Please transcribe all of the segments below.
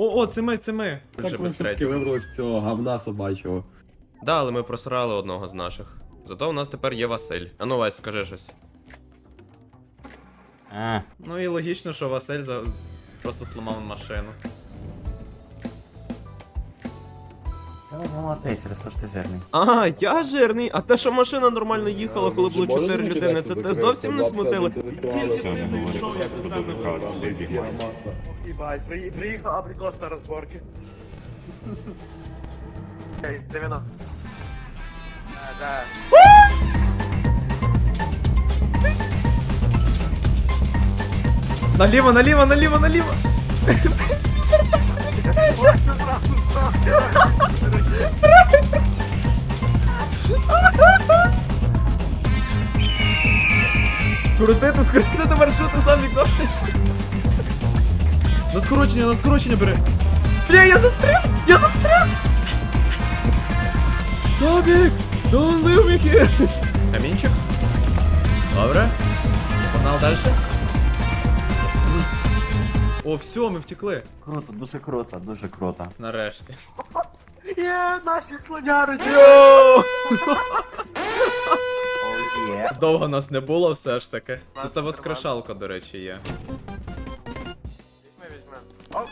О, о, це ми, це ми. Так ми таки вибрали з цього говна собачого. Да, але ми просрали одного з наших. Зато у нас тепер є Василь. А ну, Вась, скажи щось. А, Ну і логічно, що Василь за... просто сломав машину. Це не зламати через що ти жирний. А, я жирний, а те, що машина нормально їхала, коли було 4 людини, це те зовсім не смутило. Все, не говори, просто дуже правильно, ти зігнай. Ебать, при, приехал абрикос на разборке. Эй, за вино. Да, да. Наліво, наліво, наліво, наліво! Скоротити, скоротити маршрути сам вікно. На скорочення, на скорочення бери. Бля, я застряг! Я застряг! Собік! Don't leave me here! Камінчик? Добре. Погнали далі. О, все, ми втекли. Круто, дуже круто, дуже круто. Нарешті. Е, наши слоняри, Йоу! О, є. Довго нас не було все ж таки. Тут та воскрешалка, до речі, є. Візьми, візьми. О,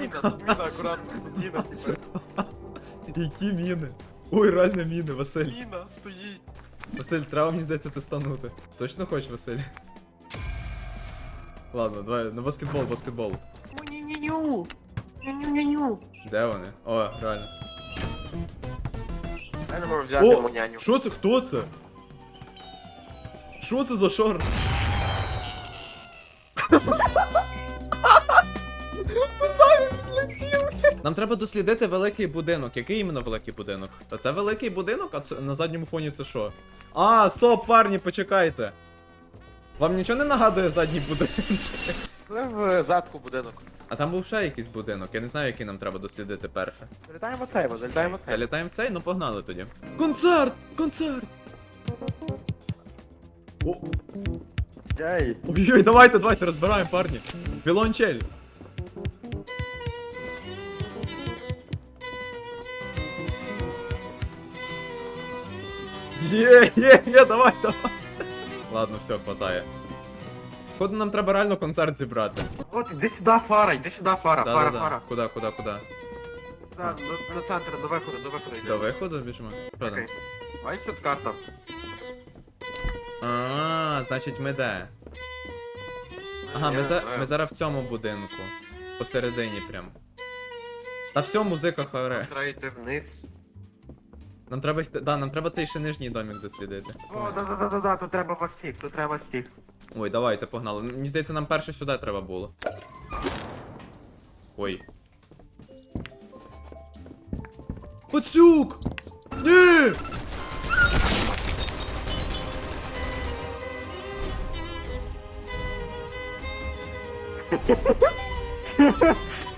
Міна, міна, акуратно. Міна, типа. Які міни? Ой, реально міни, Василь. Міна стоїть. Василь, треба мені здається тестанути. Точно хочеш, Василь? Ладно, давай, на баскетбол, баскетбол. Ню-ню-ню. Ню-ню-ню. Де вони? О, реально. Я не можу взяти О, що це? Хто це? Що це за шар? Нам треба дослідити великий будинок. Який іменно великий будинок? Та це великий будинок, а це на задньому фоні це що? А, стоп, парні, почекайте. Вам нічого не нагадує задній будинок? Це в задку будинок. А там був ще якийсь будинок, я не знаю, який нам треба дослідити перше. Залітаємо в цей, бо залітаємо в цей. Залітаємо в цей, ну погнали тоді. Концерт! Концерт! О, Ей. Ой-ой, давайте, давайте, розбираємо, парні. Вілончель. Є, є, є, давай, давай. Ладно, все, хватає. Походу нам треба реально концерт зібрати. От, іди сюди, фара, іди сюди, фара, Да, фара, фара. Куда, куда, куда? Да, на, на центр, до виходу, до виходу йди. До виходу біжимо? Що там? Окей. Ось тут карта. А, значить ми де? Ага, ми, за, ми зараз в цьому будинку. Посередині прям. Та все, музика хоре. Треба йти вниз. Нам треба. Да, нам треба цей ще нижній домик дослідити. О, да, да, да, да, да, тут треба вас всіх, тут треба всіх. Ой, давайте, погнали. Мені здається, нам перше сюди треба було. Ой. Пацюк! Ні!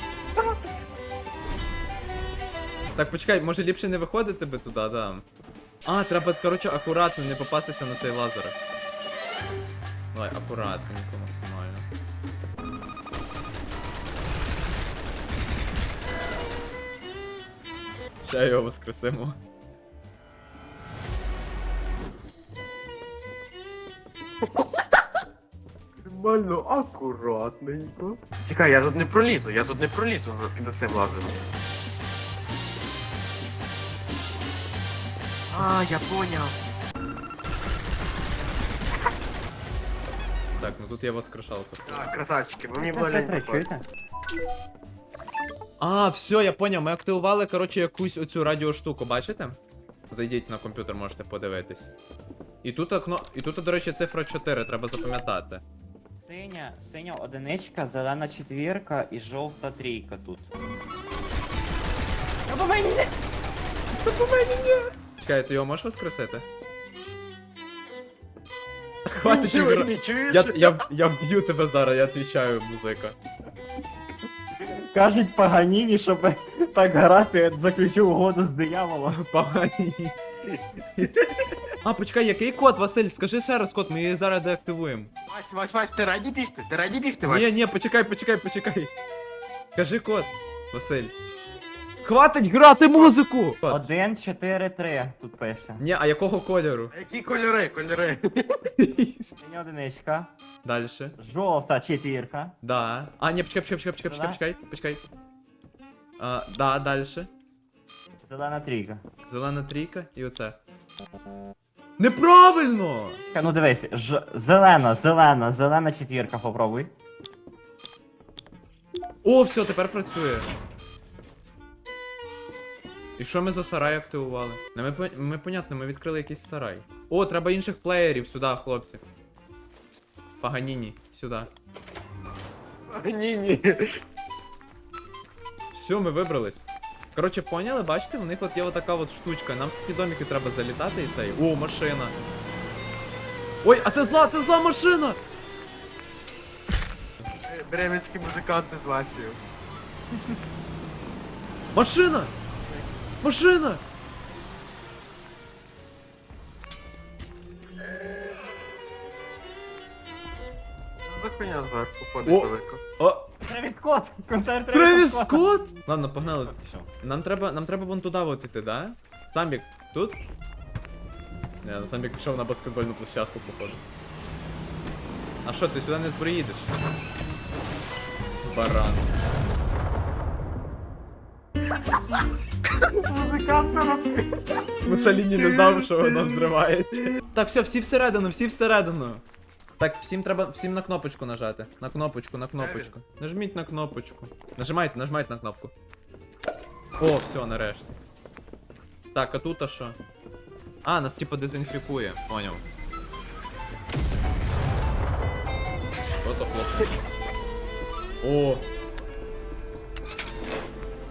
Так, почекай, може ліпше не виходити би туди, да. А, треба, коротше, акуратно не попастися на цей лазер. Давай, акуратненько максимально. Ще його воскресимо. Максимально акуратненько. Чекай, я тут не пролізу, я тут не пролізу на, цим лазером. А, я поняв. Так, ну тут є воскрешалка. Так, красавчики, ви мені Це чуєте? А, все, я поняв. Ми активували, коротше, якусь оцю радіоштуку, бачите? Зайдіть на комп'ютер, можете подивитись. І тут окно. І тут, до речі, цифра 4, треба запам'ятати. Синя, синя одиничка, зелена четвірка і жовта трійка тут. Чекай, ти його можеш воскресити? Хватить Нічого ігра. не чуєш? Я, я, я вб'ю тебе зараз, я відвічаю, музика. Кажуть Паганіні, щоб так грати, заключив угоду з дияволом. Погані. А, почекай, який код, Василь? Скажи ще раз код, ми її зараз деактивуємо. Вась, Вась, Вась, ти раді бігти? Ти раді бігти, Вась? Ні, ні, почекай, почекай, почекай. Кажи код. Василь. Хватить грати музику! Один, чотири, три. Тут пише. Ні, а якого кольору? Які кольори, кольори? Синя одиничка. Дальше. Жовта четвірка. Да. А, ні, почекай, почекай, почекай, почекай, почекай, почекай. А, да, дальше. Зелена трійка. Зелена трійка і оце. Неправильно! Ну дивись, ж... зелена, зелена, зелена четвірка, попробуй. О, все, тепер працює. І що ми за сарай активували? Ну, ми, ми понятно, ми відкрили якийсь сарай. О, треба інших плеєрів сюди, хлопці. Паганіні, сюди. Ні, ні. Все, ми вибрались. Коротше, поняли, бачите, в них от є отака от штучка. Нам в такі домики треба залітати і цей. О, машина. Ой, а це зла, це зла машина! Бременські музиканти з Ласією. Машина! Машина! За хуйня зверху О. Тревіс Скотт! Концерт Тревіс Скотт! Ладно, погнали. Нам треба, нам треба вон туди от іти, да? Самбік, тут? Не, ну Самбік пішов на баскетбольну площадку, походу. А що, ти сюди не збриїдеш? Баран. Мусаліні не знав, що воно взривається. Так, все, всі всередину, всі всередину. Так, всім треба, всім на кнопочку нажати. На кнопочку, на кнопочку. Нажміть на кнопочку. Нажимайте, нажимайте на кнопку. О, все, нарешті. Так, а тут а що? А, нас типу дезінфікує, поняв. Ото хлопці. О.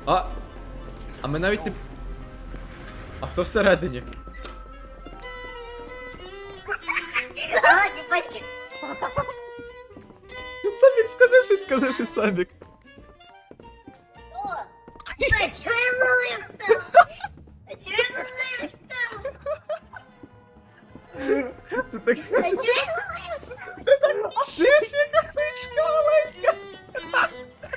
А. А ми навіть не. А хто всередині? А, діпачки. Самік, скажи щось, скажи щось, Самік. О, а чого я малим став? А чого я малим став? Ти так. А чого я малим став? Шиш, яка книжка маленька.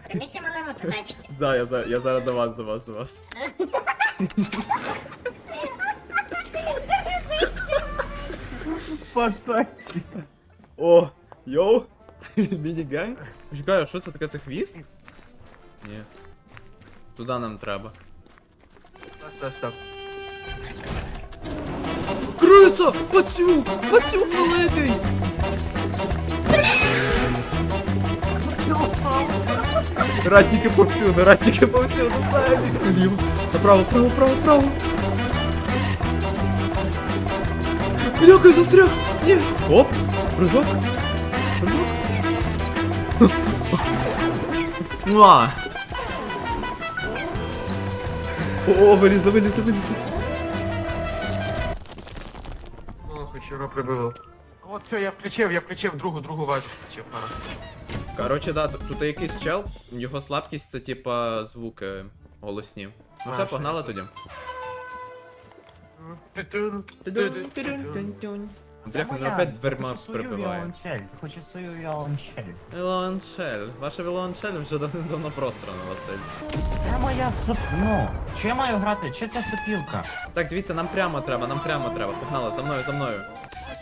Прийміться малими подачки. Да, я, за, я зараз до вас, до вас, до вас. О, йоу. Міні-ганг. Почекай, а що це таке, це хвіст? Ні. Туди нам треба. Стоп, стоп, стоп. Криця! Пацюк! Пацюк великий! Ратники повсюду, ратники повсюду, самі. Ліво. Направо, право, право, право. Бляха, застряг! Ні! Оп! Прыжок! Прыжок! Муа! О, вилізли, вилізли. О, хоч його прибило. От все, я включив, я включив другу, другу вазу включив. Ага. Коротше, да, тут тут якийсь чел, його слабкість це типа звуки голосні. Ну все, погнали тоді. Бляха, він опять дверма прибиває. Віолончель, хочу свою віолончель. Вілончель. Ваша вілончель вже давно просрана, Василь. Це моя суп... Ну, чи я маю грати? Чи це сопілка? Так, дивіться, нам прямо треба, нам прямо треба. Погнали, за мною, за мною.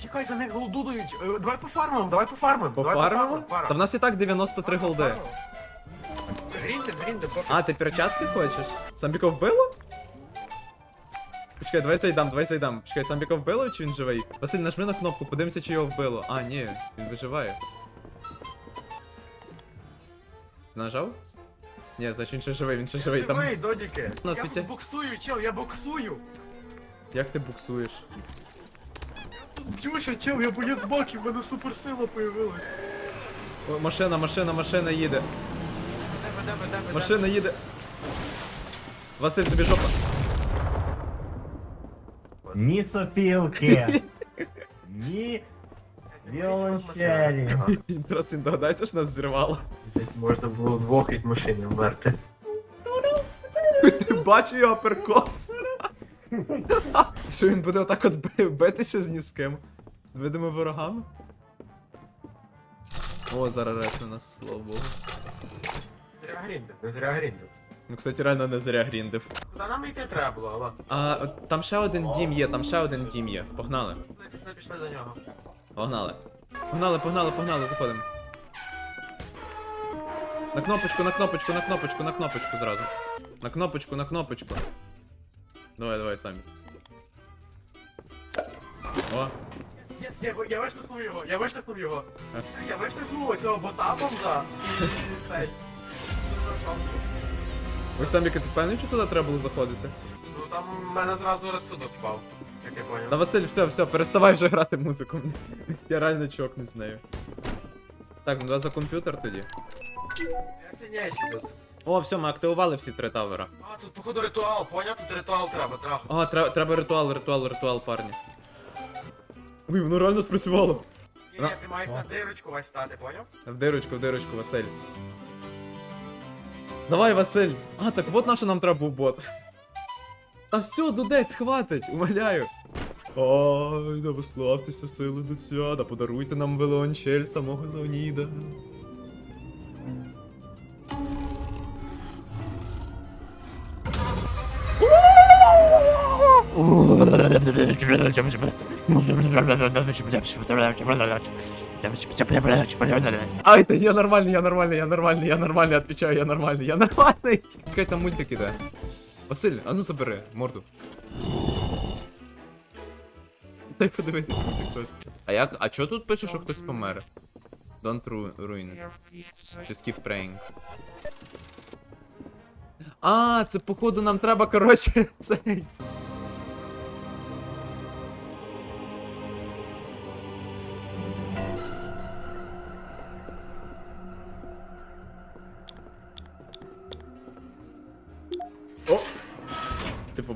Чекай, за них голдудають. Е, Давай пофармимо, давай пофармимо. давай Пофармимо? фармимо. Та в нас і так 93 голди. Грінде, грінде, поки. А, ти перчатки хочеш? Самбіко вбило? Почекай, давай цей дам, давай цей дам. Почекай, Самбіко вбило чи він живий? Василь, нажми на кнопку, подивимося, чи його вбило. А, ні, він виживає. Нажав? Ні, значить він ще живий, він ще живий. Там... Живий, додіки. На Я світі. буксую, чел, я буксую. Як ти буксуєш? Б'юся, чел, я боєць боків, в мене суперсила появилась. О, машина, машина, машина їде. Машина їде. Василь, тобі жопа. Ні сопілки. Ні віолончелі. Зараз він догадається, що нас зірвало. Можна було двох від машини вмерти. Ти бачу його перкот. Що він буде отак от битися з ні з ким? З видими ворогами? О, зараз ретне нас, слава богу. Не зря грінде, не зря грінде. Ну, кстати, реально не зря гріндив. Куди нам йти треба було, Алло? А от там ще один дім є, там ще один дім є. Погнали. Пішли, пішли, пішли до нього. Погнали. Погнали, погнали, погнали, заходимо. На кнопочку, на кнопочку, на кнопочку, на кнопочку зразу. На кнопочку, на кнопочку. Давай, давай, самі. О, Єс, я, я виштовхнув його, я виштовхнув його. Я виштовхнув цього бота бомжа. І цей. ви самі ти впевнені, що туди треба було заходити? Ну там в мене зразу розсудок впав, як я Та. Василь, все, все, переставай вже грати музику. Я реально чокну з нею. Так, ну давай за комп'ютер тоді. Я синячий тут. О, все, ми активували всі три тавера. А, тут походу ритуал, поняв? Тут ритуал треба, траху. А, треба, треба ритуал, ритуал, ритуал, парні. Ой, воно реально спрацювало. Ні, ні, ти маєш на дирочку весь стати, поняв? В дирочку, в дирочку, Василь. Давай, Василь. А, так от на що нам треба був бот. Та все, дудець, хватить, умоляю. Ай, да виславтеся, сили до да подаруйте нам велончель самого Леоніда. Ай, та я нормальний, я нормальний, я нормальний, я нормальний, отвечаю, я нормальний, я нормальний. Чекай, там мультик іде. Василь, а ну забери морду. Дай подивитися мультик теж. А як, а чо тут пише, що хтось помер? Don't ru- ruin it. Just keep praying. А, це походу нам треба, коротше, цей.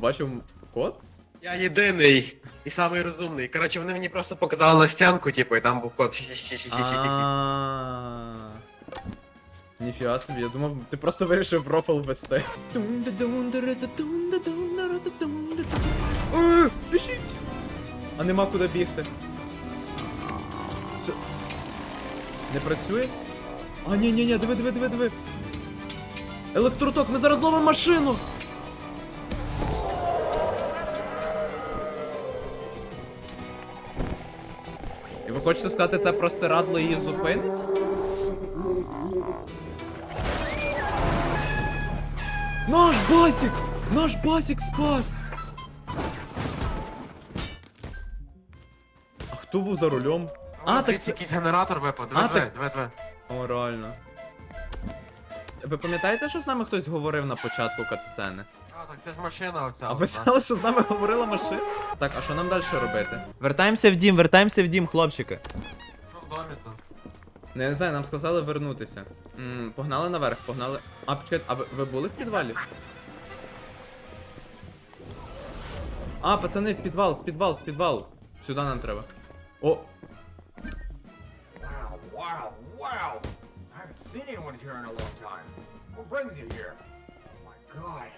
Ти побачив код? Я єдиний і самий розумний. Коротше, вони мені просто показали на стянку, типу, і там був код 66666. А. Ніфіга собі, я думав, ти просто вирішив профіл ввести. Е, Біжіть! А нема куди бігти. Не працює? А, ні, ні, ні, диви, диви, диви, диви. Електроток, ми зараз ловимо машину! Хочете сказати, це простирадло її зупинить? Наш басік! Наш басік спас! А хто був за рулем? А, так це. якийсь генератор випав, диви, А, диви, так- диви, диви. О, реально. Ви пам'ятаєте, що з нами хтось говорив на початку катсцени? А, так це ж машина оця. А ви знали, що з нами говорила машина? Так, а що нам далі робити? Вертаємося в дім, вертаємося в дім, хлопчики. Що в домі тут? Ну, я не знаю, нам сказали вернутися. м погнали наверх, погнали. А, почекайте, а ви, ви були в підвалі? А, пацани, в підвал, в підвал, в підвал. Сюди нам треба. О, Wow, wow, wow! I haven't seen anyone here in a long time. What brings you here? Oh my god.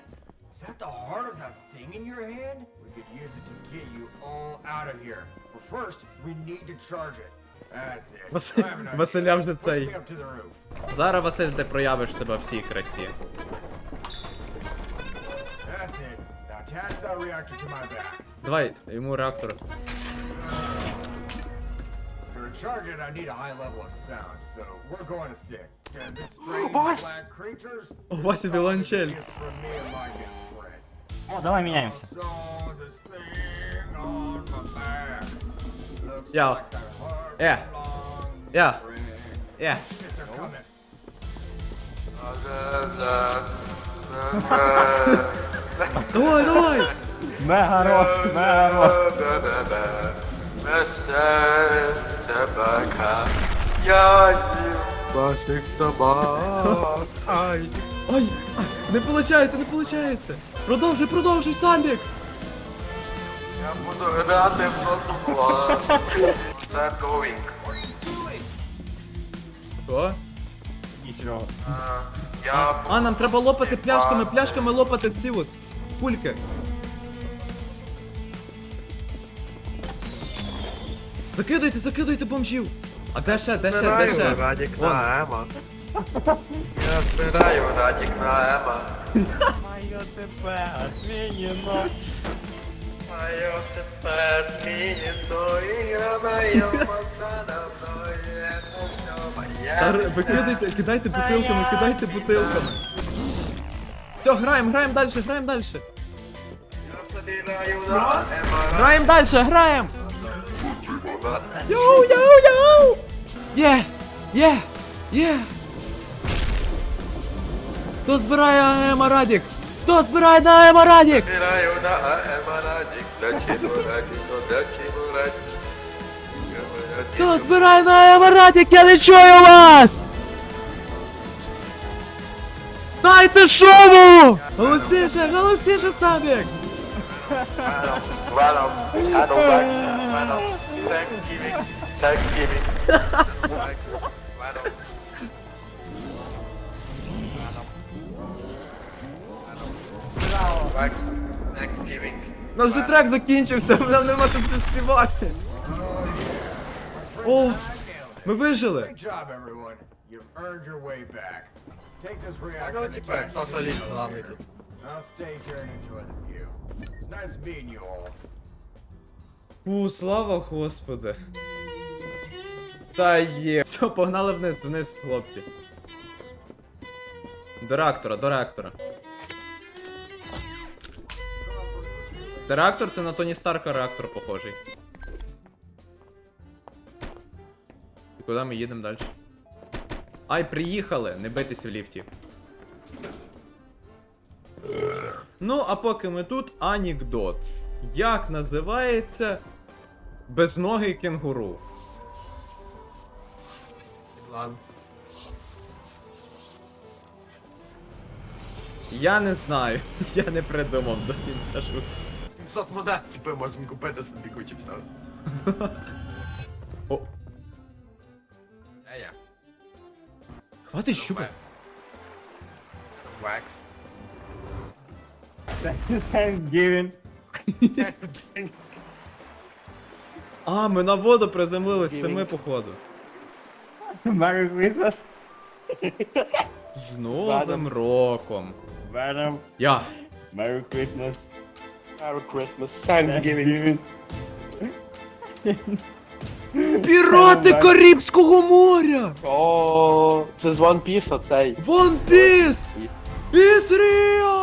Is that the heart of that thing in your hand? We could use it to get you all out of here. But first, we need to charge it. That's it. Василь- I have an idea. Василя вже Push цей. me up to the roof. зараз Василь, ти проявиш себе в всій красі. That's it. Now attach that reactor to my back. Давай, йому реактор. To recharge it, I need a high level of sound, so we're going to sick. And this Oh, strange boss! black creatures. О, Вася this Вілончель. is from me and my new friends. О, давай міняємося. I saw this thing on my back. Looks Yo. like that heart Yeah. belongs Yeah. to friend. Yeah. Shit, they're coming. Давай, давай! Мега рот, мега рот. Собака, я їм ваших собак. Ай. Ай! Не получається, не получається! Продовжуй, продовжуй, Самбік! Я буду грати в футбол. Це going. Що? Нічого. А, Я А, нам треба лопати пляшками, пляшками лопати ці от кульки. Закидуйте, закидуйте бомжів! А де ще, де ще, де ще? Радік на Ема. Я збираю радік на Ема. Моє тебе отмінено. Маю тепер змінено, і граю посада мною, Та р- кидайте бутилками, кидайте бутилками. Все, граємо, граємо далі, граємо далі. Я збираю на Ема Граємо далі, граємо! Радік. Йоу, йоу, йоу! Є! Є! Є! Хто збирає Емарадік? Хто збирає на Емарадік? Збираю на Ема радік, для чого радік, для чого радік. Хто збирає на Емарадік? Я не чую вас! Дайте шуму! Голосніше, голосніше, Самік! Venom, Shadowback, Venom, Thanksgiving, Thanksgiving, Venom, Venom, Venom, Vex, Thanksgiving. У нас же трек закінчився, нам нема що співати. О, ми вижили! Great job, everyone. You've earned your way back. Take this reactor Ну, and типа, attach хто it to соліст your главний computer. тут? Now stay here and enjoy the view. It's nice meeting you all. Фу, слава господи. Та є. Все, погнали вниз, вниз, хлопці. До реактора, до реактора. Це реактор, це на Тоні Старка реактор похожий. І куди ми їдемо далі? Ай, приїхали! Не битись в ліфті. Ну, а поки ми тут, анекдот. Як називається безногий кенгуру? Ладно. Я не знаю. Я не придумав до кінця шутки. 700 монет, типу, можемо купити собі кучу всього. О, Е, я. хватить щупа. Wax. Thanksgiving. А, ми на воду приземлились, це ми походу. Merry Christmas. З Новим роком. Venom. Я. Merry Christmas. Merry Christmas. Thanksgiving. Пірати Карибського моря! О, це з One Piece оцей. One Piece! Is real!